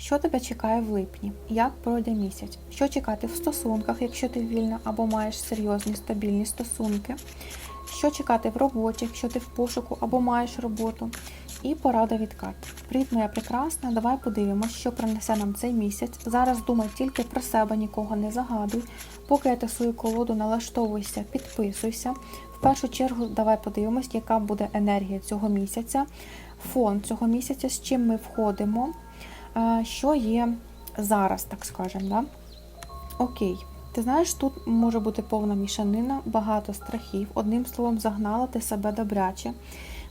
Що тебе чекає в липні? Як пройде місяць? Що чекати в стосунках, якщо ти вільна або маєш серйозні стабільні стосунки? Що чекати в роботі, якщо ти в пошуку або маєш роботу? І порада від карт. Привіт, моя прекрасна. Давай подивимось, що принесе нам цей місяць. Зараз думай тільки про себе, нікого не загадуй. Поки я свою колоду налаштовуйся, підписуйся. В першу чергу, давай подивимось, яка буде енергія цього місяця, фон цього місяця, з чим ми входимо, що є зараз, так скажемо. Да? Окей. Ти знаєш, тут може бути повна мішанина, багато страхів. Одним словом, загнала ти себе добряче.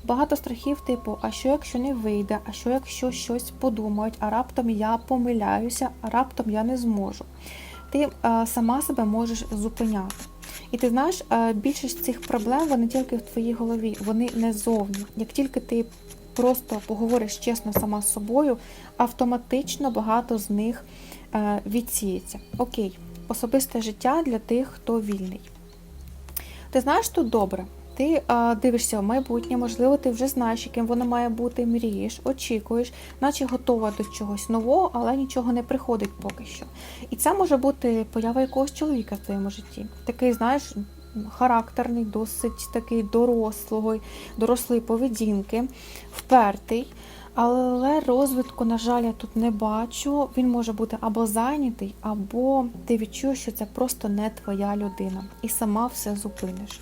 Багато страхів, типу, а що якщо не вийде, а що якщо щось подумають, а раптом я помиляюся, а раптом я не зможу. Ти е, сама себе можеш зупиняти. І ти знаєш, більшість цих проблем вони тільки в твоїй голові, вони не зовні. Як тільки ти просто поговориш чесно сама з собою, автоматично багато з них е, відсіється. Окей, особисте життя для тих, хто вільний. Ти знаєш тут добре. Ти а, дивишся в майбутнє, можливо, ти вже знаєш, яким воно має бути, мрієш, очікуєш, наче готова до чогось нового, але нічого не приходить поки що. І це може бути поява якогось чоловіка в твоєму житті. Такий, знаєш, характерний, досить такий дорослий, дорослої поведінки, впертий. Але розвитку, на жаль, я тут не бачу. Він може бути або зайнятий, або ти відчуєш, що це просто не твоя людина, і сама все зупиниш.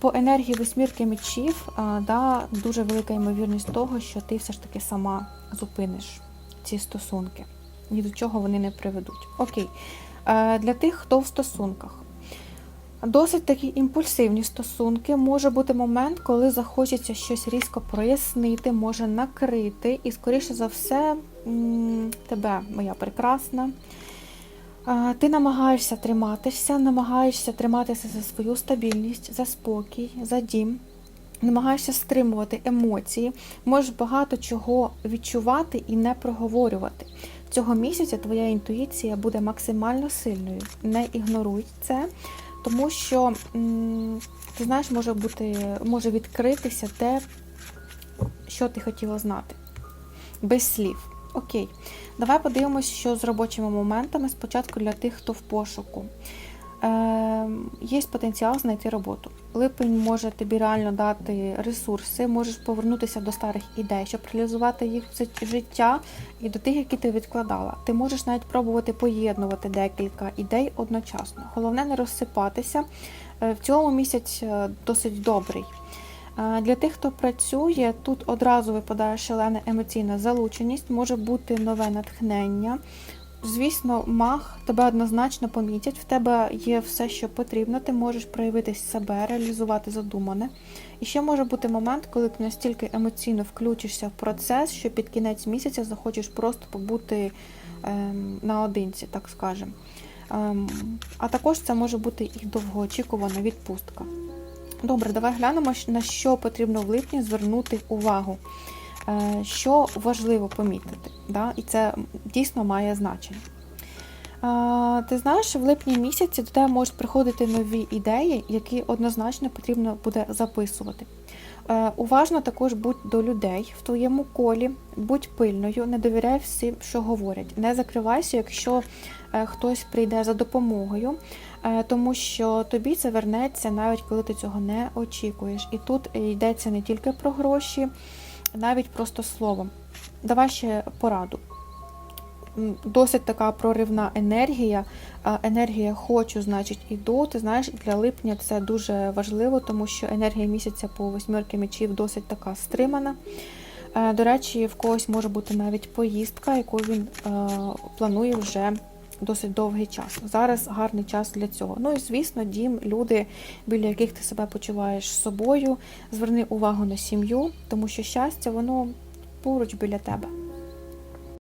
По енергії восьмірки мечів да, дуже велика ймовірність того, що ти все ж таки сама зупиниш ці стосунки. Ні до чого вони не приведуть. Окей. Е, Для тих, хто в стосунках. Досить такі імпульсивні стосунки. Може бути момент, коли захочеться щось різко прояснити, може накрити, і, скоріше за все, тебе, моя прекрасна. Ти намагаєшся триматися, намагаєшся триматися за свою стабільність, за спокій, за дім, намагаєшся стримувати емоції, можеш багато чого відчувати і не проговорювати. Цього місяця твоя інтуїція буде максимально сильною. Не ігноруй це, тому що ти знаєш, може бути, може відкритися те, що ти хотіла знати, без слів. Окей, давай подивимось, що з робочими моментами спочатку для тих, хто в пошуку. Е, Є потенціал знайти роботу. Липень може тобі реально дати ресурси, можеш повернутися до старих ідей, щоб реалізувати їх в життя і до тих, які ти відкладала. Ти можеш навіть пробувати поєднувати декілька ідей одночасно. Головне не розсипатися. Е, В цьому місяць е, досить добрий. Е, Для тих, хто працює, тут одразу випадає шалена емоційна залученість, може бути нове натхнення. Звісно, маг тебе однозначно помітять, в тебе є все, що потрібно, ти можеш проявити себе, реалізувати задумане. І ще може бути момент, коли ти настільки емоційно включишся в процес, що під кінець місяця захочеш просто побути ем, наодинці, так скажемо. Ем, а також це може бути і довгоочікувана відпустка. Добре, давай глянемо, на що потрібно в липні звернути увагу, що важливо помітити. Да? І це дійсно має значення. Е, Ти знаєш, в липні місяці до тебе можуть приходити нові ідеї, які однозначно потрібно буде записувати. Е, Уважно також будь до людей в твоєму колі, будь пильною, не довіряй всім, що говорять. Не закривайся, якщо е, хтось прийде за допомогою, е, тому що тобі це вернеться навіть коли ти цього не очікуєш. І тут йдеться не тільки про гроші, навіть просто словом. Давай ще пораду. Досить така проривна енергія. Енергія хочу, значить, іду. Ти знаєш, для липня це дуже важливо, тому що енергія місяця по восьмерки мечів досить така стримана. Е, До речі, в когось може бути навіть поїздка, яку він е, планує вже досить довгий час. Зараз гарний час для цього. Ну і звісно, дім, люди, біля яких ти себе почуваєш з собою. Зверни увагу на сім'ю, тому що щастя, воно поруч біля тебе.